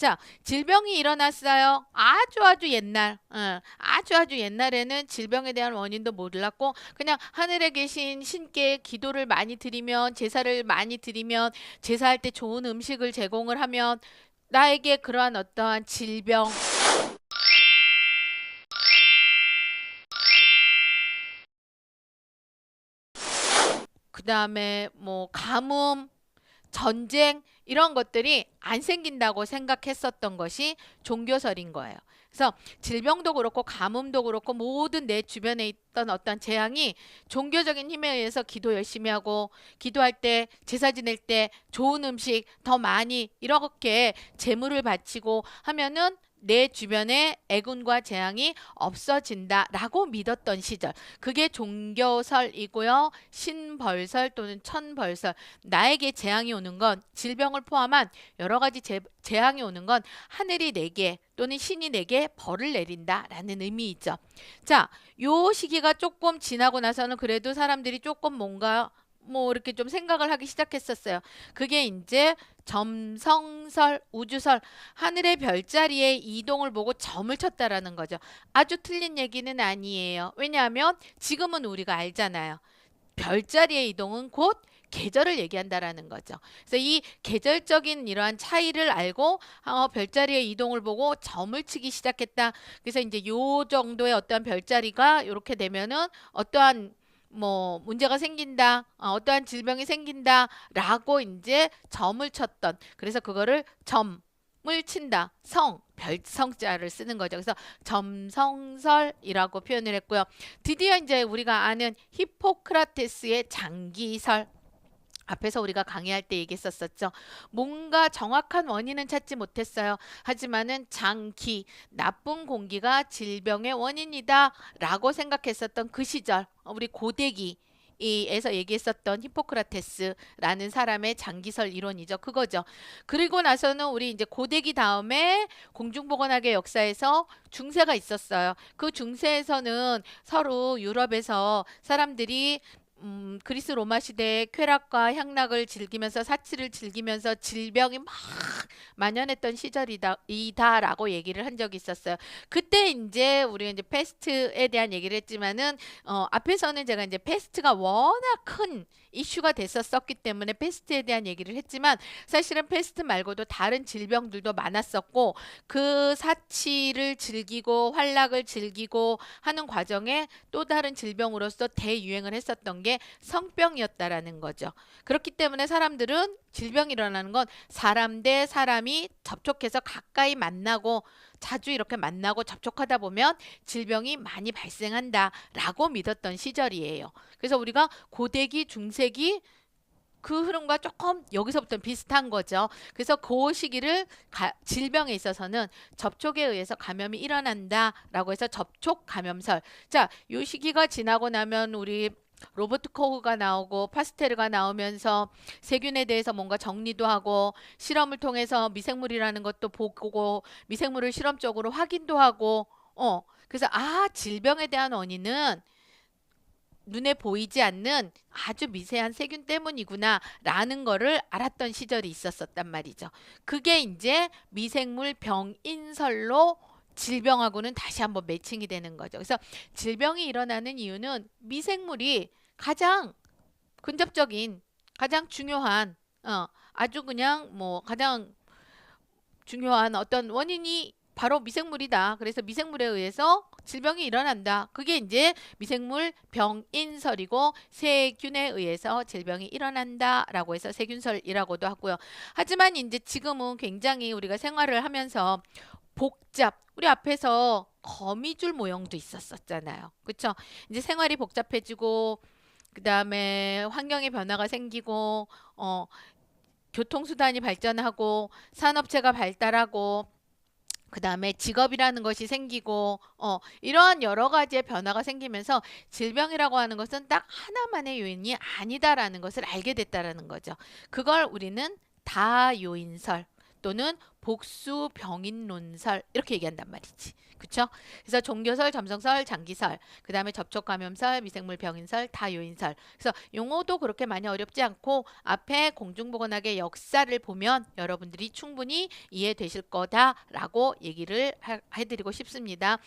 자, 질병이 일어났어요. 아주 아주 옛날, 어, 아주 아주 옛날에는 질병에 대한 원인도 몰랐고 그냥 하늘에 계신 신께 기도를 많이 드리면 제사를 많이 드리면 제사할 때 좋은 음식을 제공을 하면 나에게 그러한 어떠한 질병 그 다음에 뭐 가뭄, 전쟁 이런 것들이 안 생긴다고 생각했었던 것이 종교설인 거예요. 그래서 질병도 그렇고 가뭄도 그렇고 모든 내 주변에 있던 어떤 재앙이 종교적인 힘에 의해서 기도 열심히 하고 기도할 때 제사 지낼 때 좋은 음식 더 많이 이렇게 재물을 바치고 하면은 내 주변에 애군과 재앙이 없어진다라고 믿었던 시절. 그게 종교설이고요. 신벌설 또는 천벌설. 나에게 재앙이 오는 건 질병을 포함한 여러 가지 재, 재앙이 오는 건 하늘이 내게 또는 신이 내게 벌을 내린다라는 의미이죠. 자, 요 시기가 조금 지나고 나서는 그래도 사람들이 조금 뭔가 뭐 이렇게 좀 생각을 하기 시작했었어요. 그게 이제 점성설, 우주설, 하늘의 별자리의 이동을 보고 점을 쳤다라는 거죠. 아주 틀린 얘기는 아니에요. 왜냐하면 지금은 우리가 알잖아요. 별자리의 이동은 곧 계절을 얘기한다라는 거죠. 그래서 이 계절적인 이러한 차이를 알고 어, 별자리의 이동을 보고 점을 치기 시작했다. 그래서 이제 요 정도의 어떠한 별자리가 이렇게 되면은 어떠한 뭐 문제가 생긴다, 어, 어떠한 질병이 생긴다라고 이제 점을 쳤던 그래서 그거를 점을 친다, 성 별성자를 쓰는 거죠. 그래서 점성설이라고 표현을 했고요. 드디어 이제 우리가 아는 히포크라테스의 장기설 앞에서 우리가 강의할 때 얘기했었었죠. 뭔가 정확한 원인은 찾지 못했어요. 하지만은 장기, 나쁜 공기가 질병의 원인이다 라고 생각했었던 그 시절, 우리 고대기 에서 얘기했었던 히포크라테스라는 사람의 장기설 이론이죠. 그거죠. 그리고 나서는 우리 이제 고대기 다음에 공중보건학의 역사에서 중세가 있었어요. 그 중세에서는 서로 유럽에서 사람들이 음, 그리스 로마 시대의 쾌락과 향락을 즐기면서 사치를 즐기면서 질병이 막 만연했던 시절이다 이다라고 얘기를 한 적이 있었어요. 그때 이제 우리가 이제 패스트에 대한 얘기를 했지만은 어, 앞에서는 제가 이제 패스트가 워낙 큰 이슈가 됐었었기 때문에 패스트에 대한 얘기를 했지만 사실은 패스트 말고도 다른 질병들도 많았었고 그 사치를 즐기고 활락을 즐기고 하는 과정에 또 다른 질병으로서 대유행을 했었던 게 성병이었다라는 거죠. 그렇기 때문에 사람들은 질병이 일어나는 건 사람 대 사람이 접촉해서 가까이 만나고 자주 이렇게 만나고 접촉하다 보면 질병이 많이 발생한다라고 믿었던 시절이에요. 그래서 우리가 고대기, 중세 기그 흐름과 조금 여기서부터 비슷한 거죠. 그래서 그 시기를 가, 질병에 있어서는 접촉에 의해서 감염이 일어난다라고 해서 접촉 감염설. 자, 요 시기가 지나고 나면 우리 로버트 코그가 나오고 파스테르가 나오면서 세균에 대해서 뭔가 정리도 하고 실험을 통해서 미생물이라는 것도 보고 미생물을 실험적으로 확인도 하고 어 그래서 아 질병에 대한 원인은 눈에 보이지 않는 아주 미세한 세균 때문이구나 라는 거를 알았던 시절이 있었었단 말이죠. 그게 이제 미생물 병인설로 질병하고는 다시 한번 매칭이 되는 거죠. 그래서 질병이 일어나는 이유는 미생물이 가장 근접적인 가장 중요한 어, 아주 그냥 뭐 가장 중요한 어떤 원인이 바로 미생물이다. 그래서 미생물에 의해서 질병이 일어난다. 그게 이제 미생물 병인설이고 세균에 의해서 질병이 일어난다라고 해서 세균설이라고도 하고요. 하지만 이제 지금은 굉장히 우리가 생활을 하면서 복잡. 우리 앞에서 거미줄 모형도 있었었잖아요. 그렇죠? 이제 생활이 복잡해지고 그다음에 환경의 변화가 생기고 어 교통수단이 발전하고 산업체가 발달하고 그 다음에 직업이라는 것이 생기고, 어, 이러한 여러 가지의 변화가 생기면서 질병이라고 하는 것은 딱 하나만의 요인이 아니다라는 것을 알게 됐다라는 거죠. 그걸 우리는 다요인설 또는 복수 병인론설 이렇게 얘기한단 말이지. 그쵸? 그래서 종교설, 점성설, 장기설, 그 다음에 접촉 감염설, 미생물 병인설, 다요인설. 그래서 용어도 그렇게 많이 어렵지 않고 앞에 공중보건학의 역사를 보면 여러분들이 충분히 이해되실 거다라고 얘기를 하- 해드리고 싶습니다.